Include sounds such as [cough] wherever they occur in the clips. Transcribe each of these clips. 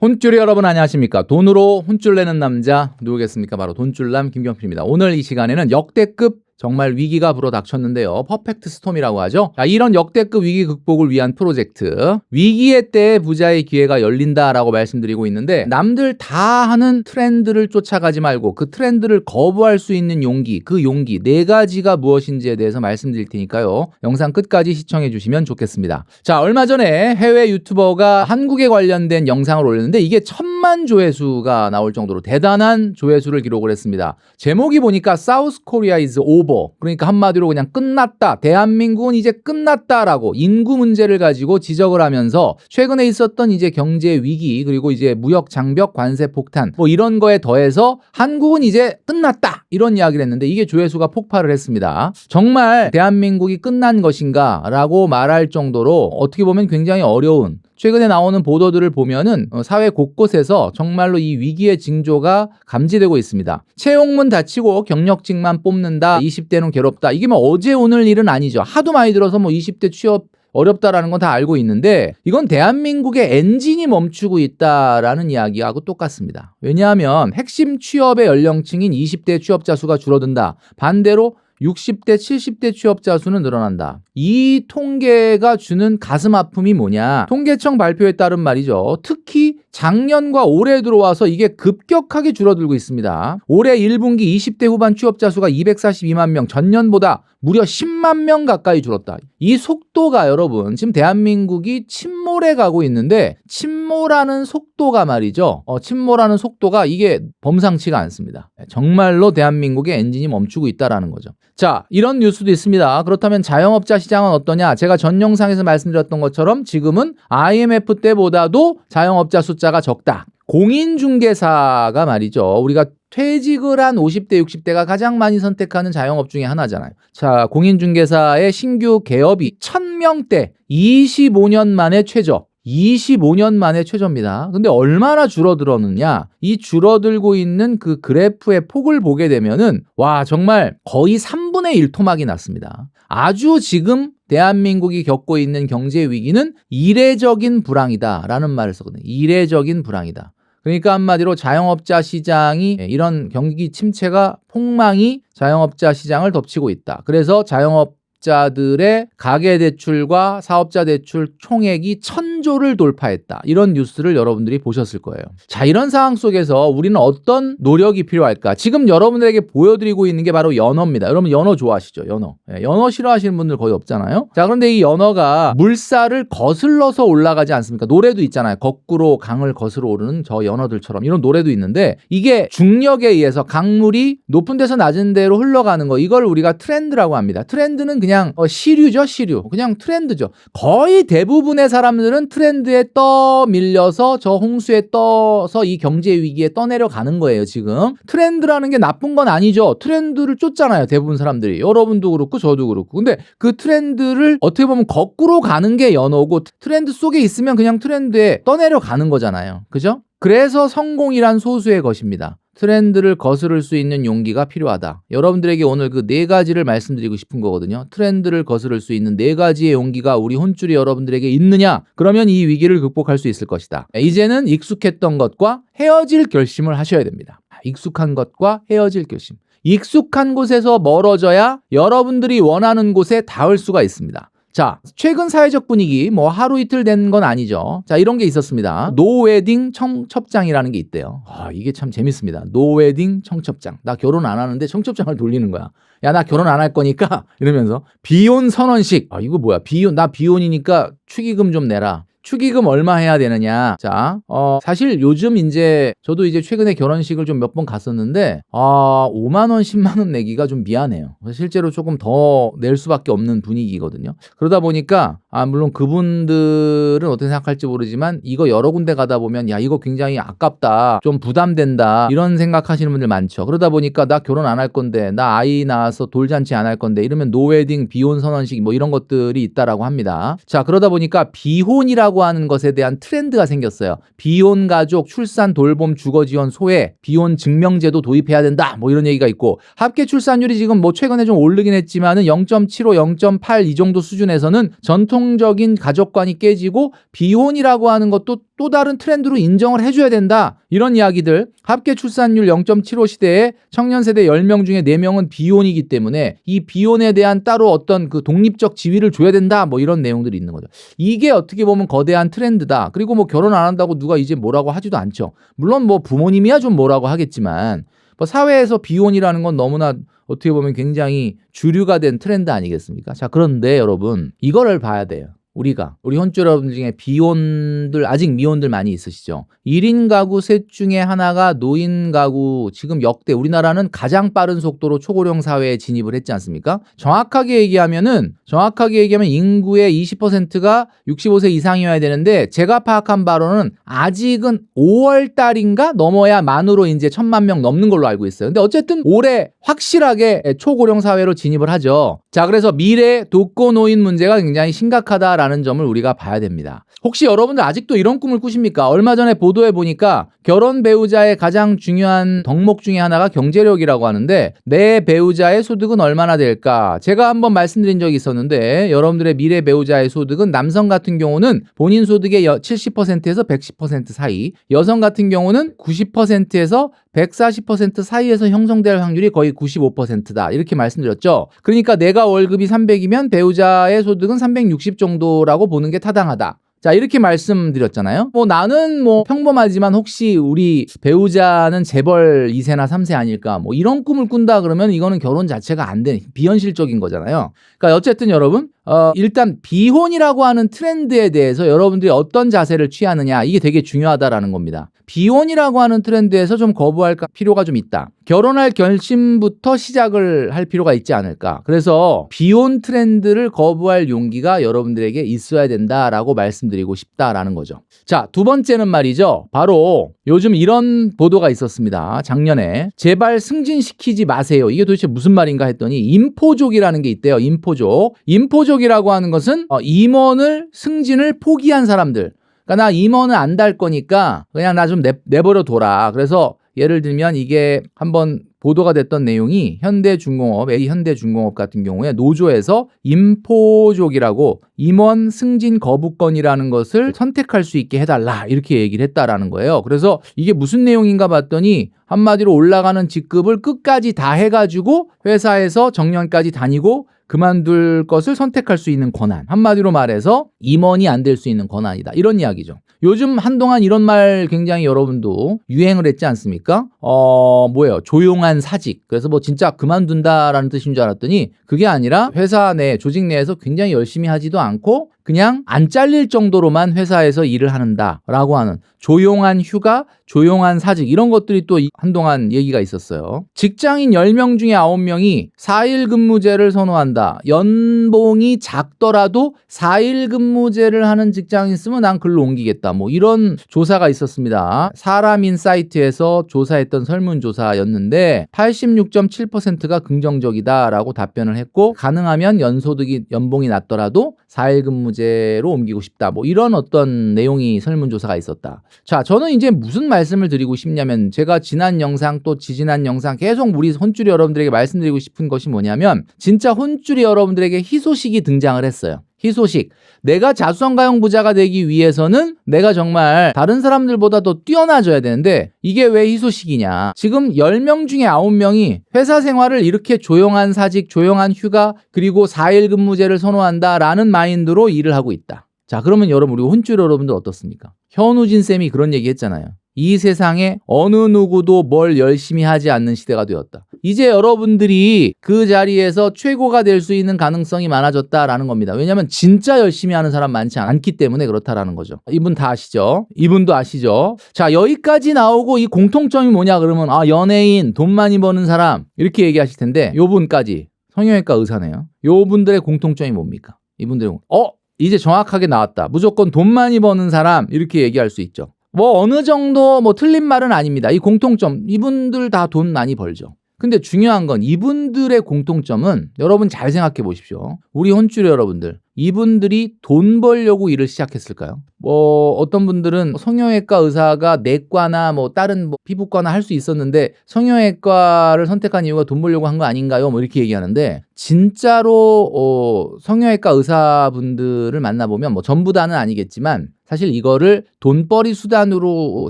혼쭐이 여러분 안녕하십니까? 돈으로 혼쭐 내는 남자 누구겠습니까? 바로 돈줄남 김경필입니다. 오늘 이 시간에는 역대급 정말 위기가 불어닥쳤는데요. 퍼펙트 스톰이라고 하죠. 자, 이런 역대급 위기 극복을 위한 프로젝트. 위기의 때에 부자의 기회가 열린다라고 말씀드리고 있는데 남들 다 하는 트렌드를 쫓아가지 말고 그 트렌드를 거부할 수 있는 용기, 그 용기 네 가지가 무엇인지에 대해서 말씀드릴 테니까요. 영상 끝까지 시청해 주시면 좋겠습니다. 자, 얼마 전에 해외 유튜버가 한국에 관련된 영상을 올렸는데 이게 천만 조회수가 나올 정도로 대단한 조회수를 기록을 했습니다. 제목이 보니까 사우스 코리아 이즈 오버 그러니까 한마디로 그냥 끝났다. 대한민국은 이제 끝났다라고 인구 문제를 가지고 지적을 하면서 최근에 있었던 이제 경제 위기 그리고 이제 무역 장벽 관세 폭탄 뭐 이런 거에 더해서 한국은 이제 끝났다. 이런 이야기를 했는데 이게 조회수가 폭발을 했습니다. 정말 대한민국이 끝난 것인가라고 말할 정도로 어떻게 보면 굉장히 어려운 최근에 나오는 보도들을 보면은 어, 사회 곳곳에서 정말로 이 위기의 징조가 감지되고 있습니다. 채용문 닫히고 경력직만 뽑는다. 20대는 괴롭다. 이게 뭐 어제 오늘 일은 아니죠. 하도 많이 들어서 뭐 20대 취업 어렵다라는 건 다 알고 있는데 이건 대한민국의 엔진이 멈추고 있다라는 이야기하고 똑같습니다. 왜냐하면 핵심 취업의 연령층인 20대 취업자 수가 줄어든다. 반대로 60대, 70대 취업자 수는 늘어난다. 이 통계가 주는 가슴 아픔이 뭐냐? 통계청 발표에 따른 말이죠. 특히 작년과 올해 들어와서 이게 급격하게 줄어들고 있습니다. 올해 1분기 20대 후반 취업자 수가 242만 명, 전년보다 무려 10만 명 가까이 줄었다. 이 속도가 여러분, 지금 대한민국이 침몰해 가고 있는데, 침몰하는 속도가 말이죠. 어, 침몰하는 속도가 이게 범상치가 않습니다. 정말로 대한민국의 엔진이 멈추고 있다라는 거죠. 자, 이런 뉴스도 있습니다. 그렇다면 자영업자 시장은 어떠냐? 제가 전 영상에서 말씀드렸던 것처럼 지금은 IMF 때보다도 자영업자 숫자가 적다. 공인중개사가 말이죠. 우리가 퇴직을 한 50대, 60대가 가장 많이 선택하는 자영업 중에 하나잖아요. 자, 공인중개사의 신규 개업이 1000명대 25년 만에 최저. 25년 만에 최저입니다. 근데 얼마나 줄어들었느냐? 이 줄어들고 있는 그 그래프의 폭을 보게 되면은 와, 정말 거의 3분의 1 토막이 났습니다. 아주 지금 대한민국이 겪고 있는 경제 위기는 이례적인 불황이다라는 말을 썼거든요. 이례적인 불황이다. 그러니까 한마디로 자영업자 시장이 이런 경기 침체가 폭망이 자영업자 시장을 덮치고 있다. 그래서 자영업 자들의 가계 대출과 사업자 대출 총액이 천조를 돌파했다. 이런 뉴스를 여러분들이 보셨을 거예요. 자, 이런 상황 속에서 우리는 어떤 노력이 필요할까? 지금 여러분들에게 보여드리고 있는 게 바로 연어입니다. 여러분 연어 좋아하시죠? 연어. 예, 연어 싫어하시는 분들 거의 없잖아요. 자, 그런데 이 연어가 물살을 거슬러서 올라가지 않습니까? 노래도 있잖아요. 거꾸로 강을 거슬러 오르는 저 연어들처럼 이런 노래도 있는데 이게 중력에 의해서 강물이 높은 데서 낮은 데로 흘러가는 거 이걸 우리가 트렌드라고 합니다. 트렌드는 그냥 어, 시류죠, 시류. 그냥 트렌드죠. 거의 대부분의 사람들은 트렌드에 떠 밀려서 저 홍수에 떠서 이 경제 위기에 떠내려 가는 거예요, 지금. 트렌드라는 게 나쁜 건 아니죠. 트렌드를 쫓잖아요, 대부분 사람들이. 여러분도 그렇고 저도 그렇고. 근데 그 트렌드를 어떻게 보면 거꾸로 가는 게 연어고 트렌드 속에 있으면 그냥 트렌드에 떠내려 가는 거잖아요. 그죠? 그래서 성공이란 소수의 것입니다. 트렌드를 거스를 수 있는 용기가 필요하다. 여러분들에게 오늘 그 네 가지를 말씀드리고 싶은 거거든요. 트렌드를 거스를 수 있는 네 가지의 용기가 우리 혼줄이 여러분들에게 있느냐? 그러면 이 위기를 극복할 수 있을 것이다. 이제는 익숙했던 것과 헤어질 결심을 하셔야 됩니다. 익숙한 것과 헤어질 결심. 익숙한 곳에서 멀어져야 여러분들이 원하는 곳에 닿을 수가 있습니다. 자, 최근 사회적 분위기 뭐 하루 이틀 된 건 아니죠. 자, 이런 게 있었습니다. 노웨딩 청첩장이라는 게 있대요. 아, 이게 참 재밌습니다. 노웨딩 청첩장. 나 결혼 안 하는데 청첩장을 돌리는 거야. 야, 나 결혼 안 할 거니까 [laughs] 이러면서 비혼 선언식. 아, 이거 뭐야? 비혼 나 비혼이니까 축의금 좀 내라. 축의금 얼마 해야 되느냐. 자, 어, 사실 요즘 이제 저도 이제 최근에 결혼식을 좀 몇 번 갔었는데, 아, 5만원, 10만원 내기가 좀 미안해요. 실제로 조금 더 낼 수밖에 없는 분위기거든요. 그러다 보니까, 아, 물론 그분들은 어떻게 생각할지 모르지만, 이거 여러 군데 가다 보면, 야, 이거 굉장히 아깝다. 좀 부담된다. 이런 생각하시는 분들 많죠. 그러다 보니까, 나 결혼 안 할 건데, 나 아이 낳아서 돌잔치 안 할 건데, 이러면 노웨딩, 비혼 선언식 뭐 이런 것들이 있다라고 합니다. 자, 그러다 보니까 비혼이라고 하는 것에 대한 트렌드가 생겼어요. 비혼 가족, 출산 돌봄, 주거 지원, 소외, 비혼 증명제도 도입해야 된다. 뭐 이런 얘기가 있고 합계 출산율이 지금 뭐 최근에 좀 오르긴 했지만은 0.75, 0.8 이 정도 수준에서는 전통적인 가족관이 깨지고 비혼이라고 하는 것도 또 다른 트렌드로 인정을 해줘야 된다. 이런 이야기들. 합계 출산율 0.75 시대에 청년 세대 10명 중에 4명은 비혼이기 때문에 이 비혼에 대한 따로 어떤 그 독립적 지위를 줘야 된다. 뭐 이런 내용들이 있는 거죠. 이게 어떻게 보면 거대한 트렌드다. 그리고 뭐 결혼 안 한다고 누가 이제 뭐라고 하지도 않죠. 물론 뭐 부모님이야 좀 뭐라고 하겠지만 뭐 사회에서 비혼이라는 건 너무나 어떻게 보면 굉장히 주류가 된 트렌드 아니겠습니까? 자, 그런데 여러분, 이거를 봐야 돼요. 우리가 우리 혼주 여러분 중에 비혼들 아직 미혼들 많이 있으시죠. 1인 가구 셋 중에 하나가 노인 가구 지금 역대 우리나라는 가장 빠른 속도로 초고령 사회에 진입을 했지 않습니까? 정확하게 얘기하면은 정확하게 얘기하면 인구의 20%가 65세 이상이어야 되는데 제가 파악한 바로는 아직은 5월 달인가 넘어야 만으로 이제 천만 명 넘는 걸로 알고 있어요. 근데 어쨌든 올해 확실하게 초고령 사회로 진입을 하죠. 자, 그래서 미래 독거 노인 문제가 굉장히 심각하다라는 점을 우리가 봐야 됩니다. 혹시 여러분들 아직도 이런 꿈을 꾸십니까? 얼마 전에 보도해 보니까 결혼 배우자의 가장 중요한 덕목 중에 하나가 경제력이라고 하는데 내 배우자의 소득은 얼마나 될까? 제가 한번 말씀드린 적이 있었는데 여러분들의 미래 배우자의 소득은 남성 같은 경우는 본인 소득의 70%에서 110% 사이, 여성 같은 경우는 90%에서 140% 사이에서 형성될 확률이 거의 95%다. 이렇게 말씀드렸죠. 그러니까 내가 월급이 300이면 배우자의 소득은 360 정도라고 보는 게 타당하다. 자, 이렇게 말씀드렸잖아요. 뭐 나는 뭐 평범하지만 혹시 우리 배우자는 재벌 2세나 3세 아닐까? 뭐 이런 꿈을 꾼다 그러면 이거는 결혼 자체가 안 되는 비현실적인 거잖아요. 그러니까 어쨌든 여러분, 어, 일단 비혼이라고 하는 트렌드에 대해서 여러분들이 어떤 자세를 취하느냐 이게 되게 중요하다라는 겁니다. 비혼이라고 하는 트렌드에서 좀 거부할 필요가 좀 있다. 결혼할 결심부터 시작을 할 필요가 있지 않을까. 그래서 비혼 트렌드를 거부할 용기가 여러분들에게 있어야 된다라고 말씀드리고 싶다라는 거죠. 자, 두 번째는 말이죠. 바로 요즘 이런 보도가 있었습니다. 작년에 제발 승진시키지 마세요. 이게 도대체 무슨 말인가 했더니 인포족이라는 게 있대요. 인포족. 인포족 이라고 하는 것은 어, 임원을 승진을 포기한 사람들. 그러니까 나 임원은 안 달 거니까 그냥 나 좀 내버려 둬라. 그래서 예를 들면 이게 한번 보도가 됐던 내용이 현대중공업, A 현대중공업 같은 경우에 노조에서 임포족이라고 임원 승진 거부권이라는 것을 선택할 수 있게 해달라 이렇게 얘기를 했다라는 거예요. 그래서 이게 무슨 내용인가 봤더니 한마디로 올라가는 직급을 끝까지 다 해가지고 회사에서 정년까지 다니고 그만둘 것을 선택할 수 있는 권한. 한마디로 말해서 임원이 안 될 수 있는 권한이다. 이런 이야기죠. 요즘 한동안 이런 말 굉장히 여러분도 유행을 했지 않습니까? 어, 뭐예요? 조용한 사직. 그래서 뭐 진짜 그만둔다라는 뜻인 줄 알았더니 그게 아니라 회사 내, 조직 내에서 굉장히 열심히 하지도 않고 그냥 안 잘릴 정도로만 회사에서 일을 하는다라고 하는 조용한 휴가, 조용한 사직 이런 것들이 또 한동안 얘기가 있었어요. 직장인 10명 중에 9명이 4일 근무제를 선호한다. 연봉이 작더라도 4일 근무제를 하는 직장인 있으면 난 글로 옮기겠다. 뭐 이런 조사가 있었습니다. 사람인 사이트에서 조사했던 설문조사였는데 86.7%가 긍정적이다라고 답변을 했고 가능하면 연소득이 연봉이 낮더라도 4일 근무 제로 옮기고 싶다. 뭐 이런 어떤 내용이 설문조사가 있었다. 자, 저는 이제 무슨 말씀을 드리고 싶냐면 제가 지난 영상 또 지지난 영상 계속 우리 혼줄이 여러분들에게 말씀드리고 싶은 것이 뭐냐면 진짜 혼줄이 여러분들에게 희소식이 등장을 했어요. 희소식. 내가 자수성가형 부자가 되기 위해서는 내가 정말 다른 사람들보다 더 뛰어나져야 되는데 이게 왜 희소식이냐. 지금 10명 중에 9명이 회사 생활을 이렇게 조용한 사직, 조용한 휴가, 그리고 4일 근무제를 선호한다라는 마인드로 일을 하고 있다. 자, 그러면 여러분, 우리 혼줄 여러분들 어떻습니까? 현우진 쌤이 그런 얘기 했잖아요. 이 세상에 어느 누구도 뭘 열심히 하지 않는 시대가 되었다. 이제 여러분들이 그 자리에서 최고가 될 수 있는 가능성이 많아졌다라는 겁니다. 왜냐하면 진짜 열심히 하는 사람 많지 않기 때문에 그렇다라는 거죠. 이분 다 아시죠? 이분도 아시죠? 자, 여기까지 나오고 이 공통점이 뭐냐 그러면 아, 연예인, 돈 많이 버는 사람 이렇게 얘기하실 텐데 요 분까지 성형외과 의사네요. 요 분들의 공통점이 뭡니까? 이분들의 어? 이제 정확하게 나왔다. 무조건 돈 많이 버는 사람 이렇게 얘기할 수 있죠. 뭐 어느 정도 뭐 틀린 말은 아닙니다. 이 공통점 이분들 다 돈 많이 벌죠. 근데 중요한 건 이분들의 공통점은 여러분 잘 생각해 보십시오. 우리 혼줄 여러분들 이분들이 돈 벌려고 일을 시작했을까요? 뭐 어떤 분들은 성형외과 의사가 내과나 뭐 다른 뭐 피부과나 할 수 있었는데 성형외과를 선택한 이유가 돈 벌려고 한 거 아닌가요? 뭐 이렇게 얘기하는데 진짜로 어 성형외과 의사분들을 만나보면 뭐 전부 다는 아니겠지만 사실 이거를 돈벌이 수단으로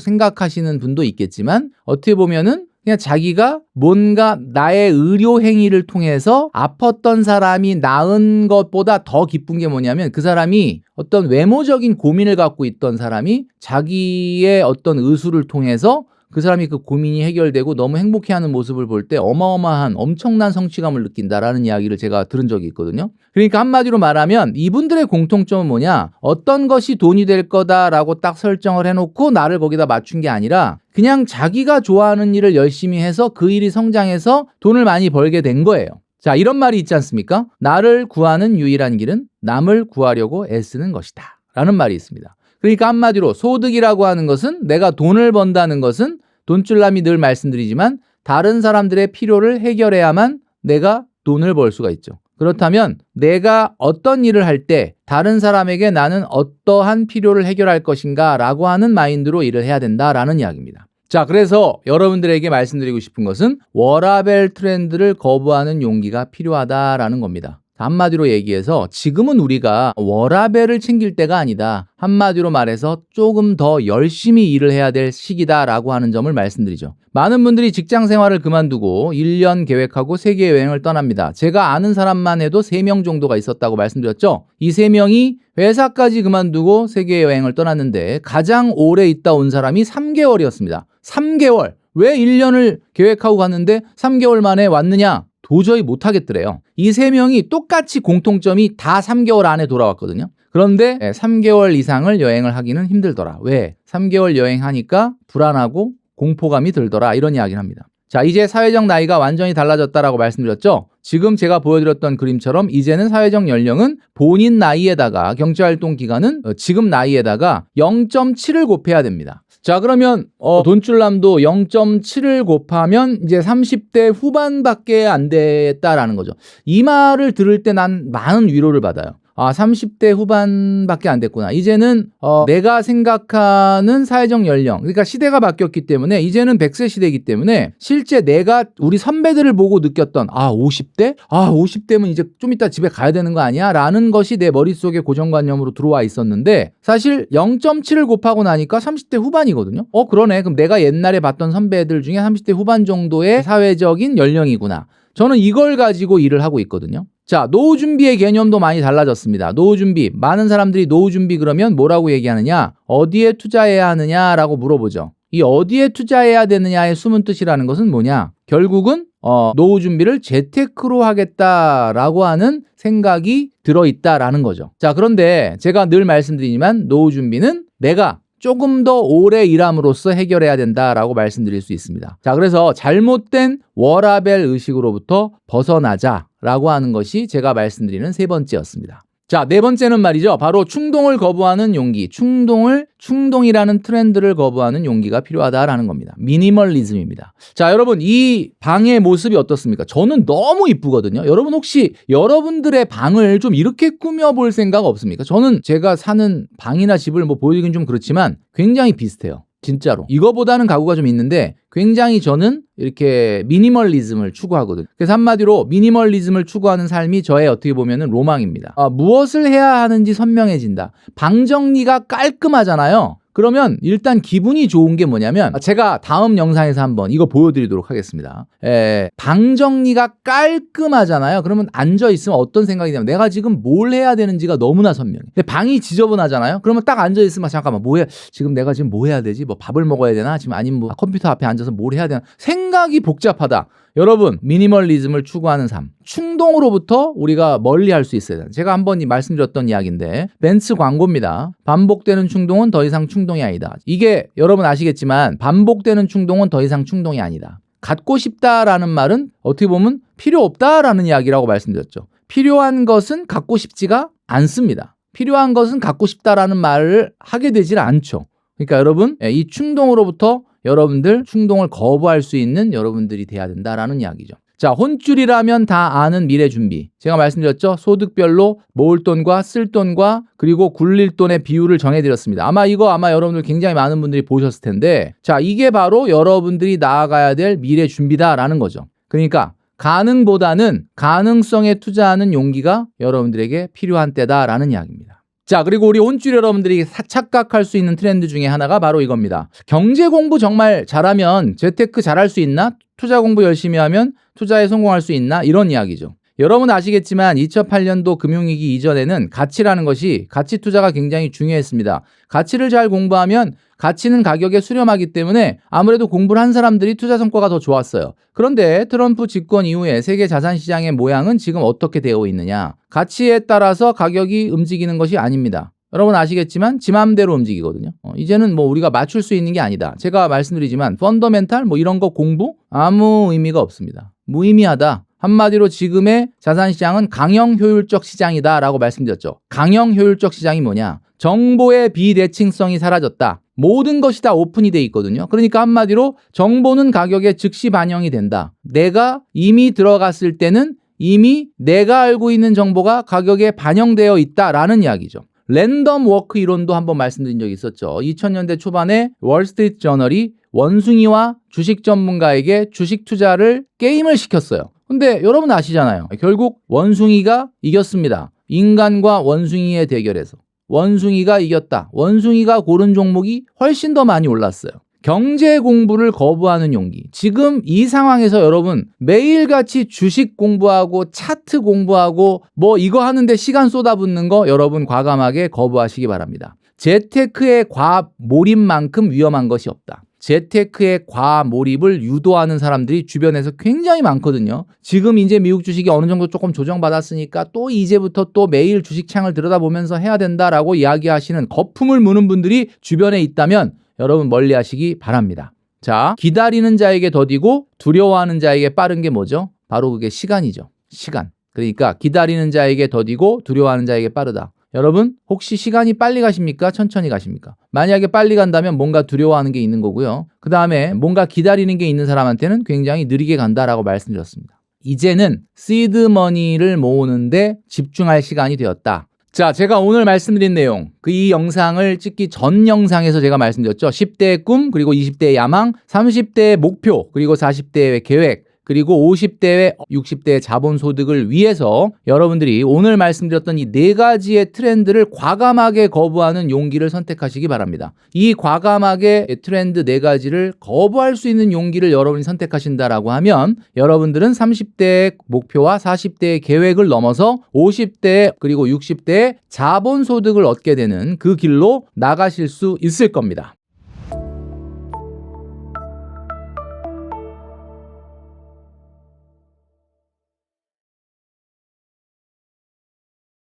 생각하시는 분도 있겠지만 어떻게 보면은 그냥 자기가 뭔가 나의 의료 행위를 통해서 아팠던 사람이 나은 것보다 더 기쁜 게 뭐냐면 그 사람이 어떤 외모적인 고민을 갖고 있던 사람이 자기의 어떤 의술을 통해서 그 사람이 그 고민이 해결되고 너무 행복해하는 모습을 볼 때 어마어마한 엄청난 성취감을 느낀다라는 이야기를 제가 들은 적이 있거든요. 그러니까 한마디로 말하면 이분들의 공통점은 뭐냐? 어떤 것이 돈이 될 거다라고 딱 설정을 해놓고 나를 거기다 맞춘 게 아니라 그냥 자기가 좋아하는 일을 열심히 해서 그 일이 성장해서 돈을 많이 벌게 된 거예요. 자, 이런 말이 있지 않습니까? 나를 구하는 유일한 길은 남을 구하려고 애쓰는 것이다. 라는 말이 있습니다. 그러니까 한마디로 소득이라고 하는 것은 내가 돈을 번다는 것은 돈줄남이 늘 말씀드리지만 다른 사람들의 필요를 해결해야만 내가 돈을 벌 수가 있죠. 그렇다면 내가 어떤 일을 할 때 다른 사람에게 나는 어떠한 필요를 해결할 것인가 라고 하는 마인드로 일을 해야 된다라는 이야기입니다. 자, 그래서 여러분들에게 말씀드리고 싶은 것은 워라벨 트렌드를 거부하는 용기가 필요하다라는 겁니다. 한마디로 얘기해서 지금은 우리가 워라벨을 챙길 때가 아니다. 한마디로 말해서 조금 더 열심히 일을 해야 될 시기다라고 하는 점을 말씀드리죠. 많은 분들이 직장 생활을 그만두고 1년 계획하고 세계 여행을 떠납니다. 제가 아는 사람만 해도 3명 정도가 있었다고 말씀드렸죠. 이 3명이 회사까지 그만두고 세계 여행을 떠났는데 가장 오래 있다 온 사람이 3개월이었습니다. 3개월. 왜 1년을 계획하고 갔는데 3개월 만에 왔느냐? 도저히 못하겠더래요. 이 세 명이 똑같이 공통점이 다 3개월 안에 돌아왔거든요. 그런데 3개월 이상을 여행을 하기는 힘들더라. 왜? 3개월 여행하니까 불안하고 공포감이 들더라. 이런 이야기를 합니다. 자, 이제 사회적 나이가 완전히 달라졌다라고 말씀드렸죠. 지금 제가 보여드렸던 그림처럼 이제는 사회적 연령은 본인 나이에다가 경제활동 기간은 어, 지금 나이에다가 0.7을 곱해야 됩니다. 자, 그러면 어, 돈줄남도 0.7을 곱하면 이제 30대 후반밖에 안 됐다라는 거죠. 이 말을 들을 때 난 많은 위로를 받아요. 아, 30대 후반밖에 안 됐구나. 이제는 어, 내가 생각하는 사회적 연령, 그러니까 시대가 바뀌었기 때문에 이제는 100세 시대이기 때문에 실제 내가 우리 선배들을 보고 느꼈던 아, 50대? 아, 50대면 이제 좀 이따 집에 가야 되는 거 아니야? 라는 것이 내 머릿속에 고정관념으로 들어와 있었는데 사실 0.7을 곱하고 나니까 30대 후반이거든요. 어, 그러네. 그럼 내가 옛날에 봤던 선배들 중에 30대 후반 정도의 사회적인 연령이구나. 저는 이걸 가지고 일을 하고 있거든요. 자, 노후 준비의 개념도 많이 달라졌습니다. 노후 준비. 많은 사람들이 노후 준비 그러면 뭐라고 얘기하느냐? 어디에 투자해야 하느냐라고 물어보죠. 이 어디에 투자해야 되느냐의 숨은 뜻이라는 것은 뭐냐? 결국은 어, 노후 준비를 재테크로 하겠다라고 하는 생각이 들어있다라는 거죠. 자, 그런데 제가 늘 말씀드리지만 노후 준비는 내가 조금 더 오래 일함으로써 해결해야 된다라고 말씀드릴 수 있습니다. 자, 그래서 잘못된 워라벨 의식으로부터 벗어나자 라고 하는 것이 제가 말씀드리는 세 번째였습니다. 자, 네 번째는 말이죠. 바로 충동을 거부하는 용기. 충동을, 충동이라는 트렌드를 거부하는 용기가 필요하다라는 겁니다. 미니멀리즘입니다. 자, 여러분, 이 방의 모습이 어떻습니까? 저는 너무 이쁘거든요. 여러분, 혹시 여러분들의 방을 좀 이렇게 꾸며볼 생각 없습니까? 저는 제가 사는 방이나 집을 뭐 보여드리긴 좀 그렇지만 굉장히 비슷해요. 진짜로. 이거보다는 가구가 좀 있는데 굉장히 저는 이렇게 미니멀리즘을 추구하거든요. 그래서 한마디로 미니멀리즘을 추구하는 삶이 저의 어떻게 보면은 로망입니다. 아, 무엇을 해야 하는지 선명해진다. 방 정리가 깔끔하잖아요. 그러면 일단 기분이 좋은 게 뭐냐면 제가 다음 영상에서 한번 이거 보여드리도록 하겠습니다. 에, 방 정리가 깔끔하잖아요. 그러면 앉아 있으면 어떤 생각이 드냐면 내가 지금 뭘 해야 되는지가 너무나 선명해. 근데 방이 지저분하잖아요. 그러면 딱 앉아 있으면 잠깐만 뭐 해? 지금 내가 지금 뭐 해야 되지? 뭐 밥을 먹어야 되나? 지금 아니면 뭐 컴퓨터 앞에 앉아서 뭘 해야 되나? 생각이 복잡하다. 여러분 미니멀리즘을 추구하는 삶 충동으로부터 우리가 멀리할 수 있어야 돼요. 제가 한번 말씀드렸던 이야기인데 벤츠 광고입니다. 반복되는 충동은 더 이상 충동이 아니다. 이게 여러분 아시겠지만 반복되는 충동은 더 이상 충동이 아니다. 갖고 싶다라는 말은 어떻게 보면 필요 없다라는 이야기라고 말씀드렸죠. 필요한 것은 갖고 싶지가 않습니다. 필요한 것은 갖고 싶다라는 말을 하게 되질 않죠. 그러니까 여러분 이 충동으로부터 여러분들 충동을 거부할 수 있는 여러분들이 돼야 된다라는 이야기죠. 자, 혼줄이라면 다 아는 미래 준비. 제가 말씀드렸죠? 소득별로 모을 돈과 쓸 돈과 그리고 굴릴 돈의 비율을 정해드렸습니다. 아마 이거 아마 여러분들 굉장히 많은 분들이 보셨을 텐데, 자, 이게 바로 여러분들이 나아가야 될 미래 준비다라는 거죠. 그러니까 가능보다는 가능성에 투자하는 용기가 여러분들에게 필요한 때다라는 이야기입니다. 자, 그리고 우리 혼줄 여러분들이 사- 착각할 수 있는 트렌드 중에 하나가 바로 이겁니다. 경제 공부 정말 잘하면 재테크 잘할 수 있나? 투자 공부 열심히 하면 투자에 성공할 수 있나? 이런 이야기죠. 여러분 아시겠지만 2008년도 금융위기 이전에는 가치라는 것이 가치 투자가 굉장히 중요했습니다. 가치를 잘 공부하면 가치는 가격에 수렴하기 때문에 아무래도 공부를 한 사람들이 투자 성과가 더 좋았어요. 그런데 트럼프 집권 이후에 세계 자산 시장의 모양은 지금 어떻게 되어 있느냐? 가치에 따라서 가격이 움직이는 것이 아닙니다. 여러분 아시겠지만 지 맘대로 움직이거든요. 어, 이제는 뭐 우리가 맞출 수 있는 게 아니다. 제가 말씀드리지만 펀더멘탈 뭐 이런 거 공부 아무 의미가 없습니다. 무의미하다. 한마디로 지금의 자산 시장은 강형 효율적 시장이다라고 말씀드렸죠. 강형 효율적 시장이 뭐냐? 정보의 비대칭성이 사라졌다. 모든 것이 다 오픈이 돼 있거든요. 그러니까 한마디로 정보는 가격에 즉시 반영이 된다. 내가 이미 들어갔을 때는 이미 내가 알고 있는 정보가 가격에 반영되어 있다라는 이야기죠. 랜덤 워크 이론도 한번 말씀드린 적이 있었죠. 2000년대 초반에 월스트리트 저널이 원숭이와 주식 전문가에게 주식 투자를 게임을 시켰어요. 근데 여러분 아시잖아요. 결국 원숭이가 이겼습니다. 인간과 원숭이의 대결에서. 원숭이가 이겼다. 원숭이가 고른 종목이 훨씬 더 많이 올랐어요. 경제 공부를 거부하는 용기. 지금 이 상황에서 여러분 매일같이 주식 공부하고 차트 공부하고 뭐 이거 하는데 시간 쏟아붓는 거 여러분 과감하게 거부하시기 바랍니다. 재테크의 과몰입만큼 위험한 것이 없다. 재테크의 과몰입을 유도하는 사람들이 주변에서 굉장히 많거든요. 지금 이제 미국 주식이 어느 정도 조금 조정받았으니까 또 이제부터 또 매일 주식창을 들여다보면서 해야 된다라고 이야기하시는 거품을 무는 분들이 주변에 있다면 여러분 멀리 하시기 바랍니다. 자, 기다리는 자에게 더디고 두려워하는 자에게 빠른 게 뭐죠? 바로 그게 시간이죠. 시간. 그러니까 기다리는 자에게 더디고 두려워하는 자에게 빠르다. 여러분, 혹시 시간이 빨리 가십니까? 천천히 가십니까? 만약에 빨리 간다면 뭔가 두려워하는 게 있는 거고요. 그 다음에 뭔가 기다리는 게 있는 사람한테는 굉장히 느리게 간다라고 말씀드렸습니다. 이제는 시드머니를 모으는데 집중할 시간이 되었다. 자, 제가 오늘 말씀드린 내용, 그 이 영상을 찍기 전 영상에서 제가 말씀드렸죠. 10대의 꿈, 그리고 20대의 야망, 30대의 목표, 그리고 40대의 계획, 그리고 50대의 60대의 자본 소득을 위해서 여러분들이 오늘 말씀드렸던 이 네 가지의 트렌드를 과감하게 거부하는 용기를 선택하시기 바랍니다. 이 과감하게 트렌드 네 가지를 거부할 수 있는 용기를 여러분이 선택하신다라고 하면 여러분들은 30대의 목표와 40대의 계획을 넘어서 50대 그리고 60대의 자본 소득을 얻게 되는 그 길로 나가실 수 있을 겁니다.